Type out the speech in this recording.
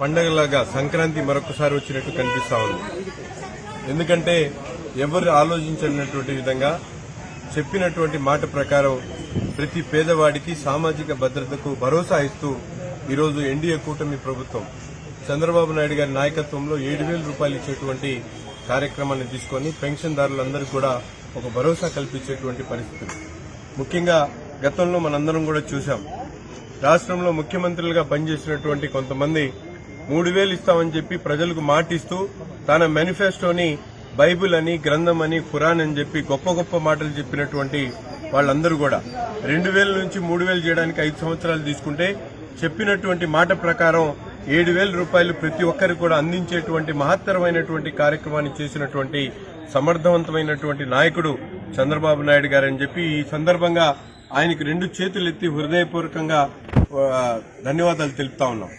పండగలాగా సంక్రాంతి మరొకసారి వచ్చినట్టు కనిపిస్తా ఉంది. ఎందుకంటే ఎవరు ఆలోచించినటువంటి విధంగా చెప్పినటువంటి మాట ప్రకారం ప్రతి పేదవాడికి సామాజిక భద్రతకు భరోసా ఇస్తూ ఈరోజు ఎన్డీఏ కూటమి ప్రభుత్వం చంద్రబాబు నాయుడు గారి నాయకత్వంలో ఏడు వేల రూపాయలు ఇచ్చేటువంటి కార్యక్రమాన్ని తీసుకొని పెన్షన్దారులందరూ కూడా ఒక భరోసా కల్పించేటువంటి పరిస్థితులు ముఖ్యంగా గతంలో మనందరం కూడా చూశాం. రాష్ట్రంలో ముఖ్యమంత్రులుగా పనిచేసినటువంటి కొంతమంది మూడు వేలు ఇస్తామని చెప్పి ప్రజలకు మాటిస్తూ తన మేనిఫెస్టోని బైబిల్ అని గ్రంథం అని ఖురాన్ అని చెప్పి గొప్ప గొప్ప మాటలు చెప్పినటువంటి వాళ్ళందరూ కూడా రెండు వేల నుంచి మూడు వేలు చేయడానికి ఐదు సంవత్సరాలు తీసుకుంటే చెప్పినటువంటి మాట ప్రకారం ఏడు వేల రూపాయలు ప్రతి ఒక్కరికి కూడా అందించేటువంటి మహత్తరమైనటువంటి కార్యక్రమాన్ని చేసినటువంటి సమర్థవంతమైనటువంటి నాయకుడు చంద్రబాబు నాయుడు గారని చెప్పి ఈ సందర్భంగా ఆయనకు రెండు చేతులు ఎత్తి హృదయపూర్వకంగా ధన్యవాదాలు తెలుపుతా ఉన్నాం.